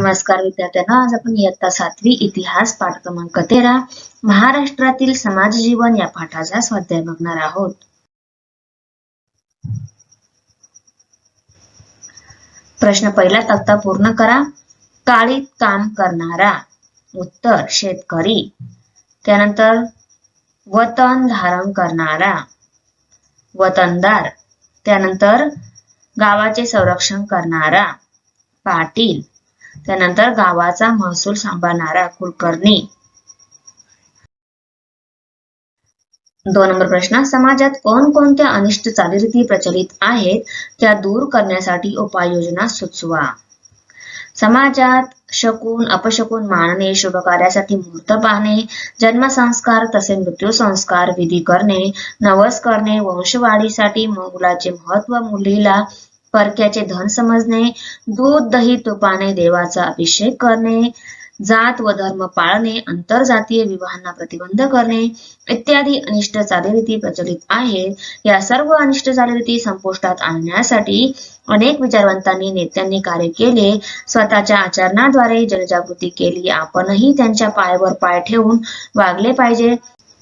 नमस्कार विद्यार्थ्यांना आज आपण इयत्ता सातवी इतिहास पाठ क्रमांक तेरा महाराष्ट्रातील समाज जीवन या पाठाचा स्वाध्याय बघणार आहोत. प्रश्न पहिला तक्ता पूर्ण करा. काळीत काम करणारा उत्तर शेतकरी. त्यानंतर वतन धारण करणारा वतनदार. त्यानंतर गावाचे संरक्षण करणारा पाटील. त्यानंतर गावाचा महसूल सांभाळणारा कुलकर्णी. दोन नंबर प्रश्न. समाजात कोणकोणत्या अनिष्ट चालीरीती प्रचलित आहेत त्या दूर करण्यासाठी उपाययोजना सुचवा. समाजात शकून अपशकून मानणे शुभ कार्यासाठी मुहूर्त पाहणे जन्मसंस्कार तसे मृत्यू संस्कार विधी करणे नवस करणे वंशवाढीसाठी मुलाचे महत्त्व मुलीला परक्याचे धन समजणे दूध दही तुपाने देवाचा अभिषेक करणे जात व धर्म पाळणे आंतरजातीय विवाहांना प्रतिबंध करणे इत्यादी अनिष्ट चालीरीती प्रचलित आहेत. या सर्व अनिष्ट चालीरीती संपुष्टात आणण्यासाठी अनेक विचारवंतांनी नेत्यांनी कार्य केले. स्वतःच्या आचरणाद्वारे जनजागृती केली. आपणही त्यांच्या पायावर पाय ठेवून वागले पाहिजे.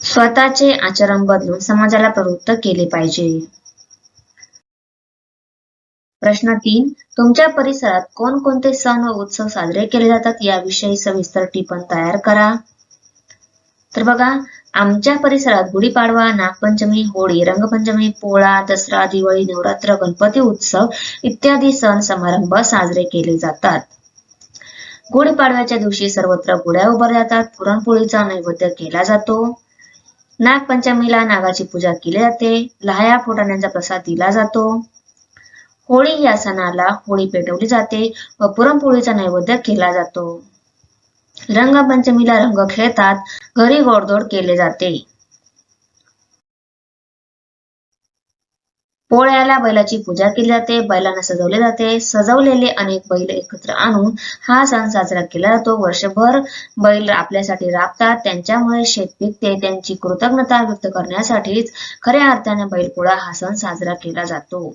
स्वतःचे आचरण बदलून समाजाला प्रवृत्त केले पाहिजे. प्रश्न तीन तुमच्या परिसरात कोणकोणते सण व उत्सव साजरे केले जातात याविषयी सविस्तर टिपण तयार करा. तर बघा आमच्या परिसरात गुढीपाडवा नागपंचमी होळी रंगपंचमी पोळा दसरा दिवाळी नवरात्र गणपती उत्सव इत्यादी सण समारंभ साजरे केले जातात. गुढीपाडव्याच्या दिवशी सर्वत्र गुड्या उभारल्या जातात पुरणपोळीचा नैवेद्य केला जातो. नागपंचमीला नागाची पूजा केली जाते लहाया फुटाण्यांचा प्रसाद दिला जातो. होळी या सणाला होळी पेटवली जाते व पुरणपोळीचा नैवेद्य केला जातो. रंगपंचमीला रंग खेळतात घरी गोडधोड केले जाते. पोळ्याला बैलाची पूजा केली जाते बैलांना सजवले जाते. सजवलेले अनेक बैल एकत्र आणून हा सण साजरा केला जातो. वर्षभर बैल आपल्यासाठी राबतात त्यांच्यामुळे शेत पिकते त्यांची कृतज्ञता व्यक्त करण्यासाठीच खऱ्या अर्थाने बैलपोळा हा सण साजरा केला जातो.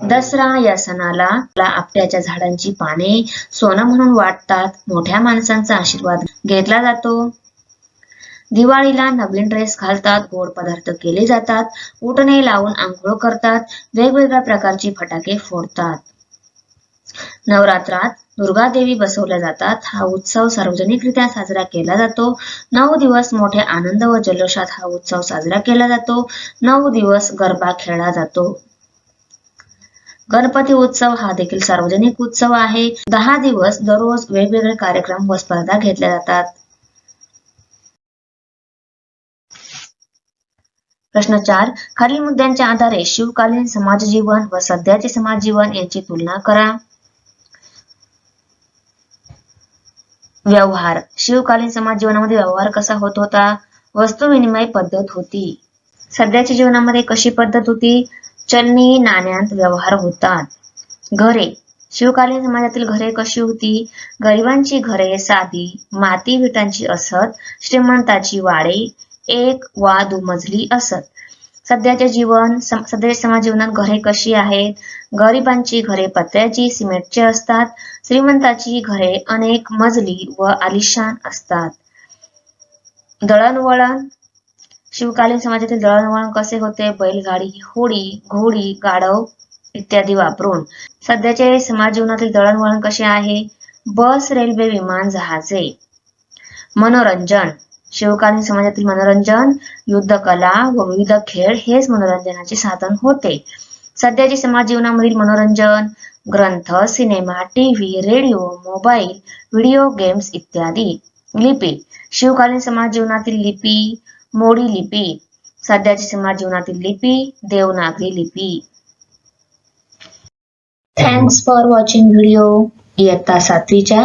दसरा या सणाला आपट्याच्या झाडांची पाने सोनं म्हणून वाटतात मोठ्या माणसांचा आशीर्वाद घेतला जातो. दिवाळीला नवीन ड्रेस घालतात गोड पदार्थ केले जातात उठणे लावून आंघोळ करतात वेगवेगळ्या प्रकारची फटाके फोडतात. नवरात्रात दुर्गा देवी बसवल्या जातात हा उत्सव सार्वजनिकरित्या साजरा केला जातो. नऊ दिवस मोठ्या आनंद व जल्लोषात हा उत्सव साजरा केला जातो. नऊ दिवस गरबा खेळला जातो. गणपती उत्सव हा देखील सार्वजनिक उत्सव आहे. दहा दिवस दररोज वेगवेगळे कार्यक्रम व स्पर्धा घेतल्या जातात. प्रश्न चार खालील मुद्द्यांच्या आधारे शिवकालीन समाज जीवन व सध्याचे समाज जीवन यांची तुलना करा. व्यवहार शिवकालीन समाज जीवनामध्ये व्यवहार कसा होत होता? वस्तू विनिमय पद्धत होती. सध्याच्या जीवनामध्ये कशी पद्धत होती? चलनी नाण्यांत व्यवहार होतात. घरे. शिवकालीन समाजातील घरे कशी होती? गरिबांची घरे साधी माती विटांची असत श्रीमंताची वाडे एक वा दुमजली असत. सध्याचे जीवन सध्याच्या समाज जीवनात घरे कशी आहेत? गरिबांची घरे पत्र्याची सिमेंटची असतात. श्रीमंताची घरे अनेक मजली व आलिशान असतात. दळणवळण शिवकालीन समाजातील दळणवळण कसे होते? बैलगाडी होडी घोडी गाढव इत्यादी वापरून. सध्याचे समाज जीवनातील दळणवळण कसे आहे? बस रेल्वे विमान जहाजे. मनोरंजन. शिवकालीन समाजातील मनोरंजन युद्धकला व विविध खेळ हेच मनोरंजनाचे साधन होते. सध्याचे समाज जीवनामधील मनोरंजन ग्रंथ cinema TV radio mobile video games इत्यादी. लिपी. शिवकालीन समाज जीवनातील लिपी मोडी लिपी सध्याची समाज जीवनातील लिपी देवनागरी लिपी. थँक्स फॉर वॉचिंग व्हिडिओ इयत्ता सातवीच्या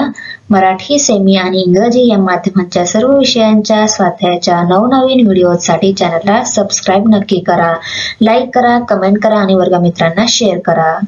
मराठी सेमी आणि इंग्रजी या माध्यमांच्या सर्व विषयांच्या स्वाध्यायाच्या नवनवीन व्हिडिओसाठी चॅनलला सबस्क्राईब नक्की करा. लाईक करा कमेंट करा आणि वर्गमित्रांना शेअर करा.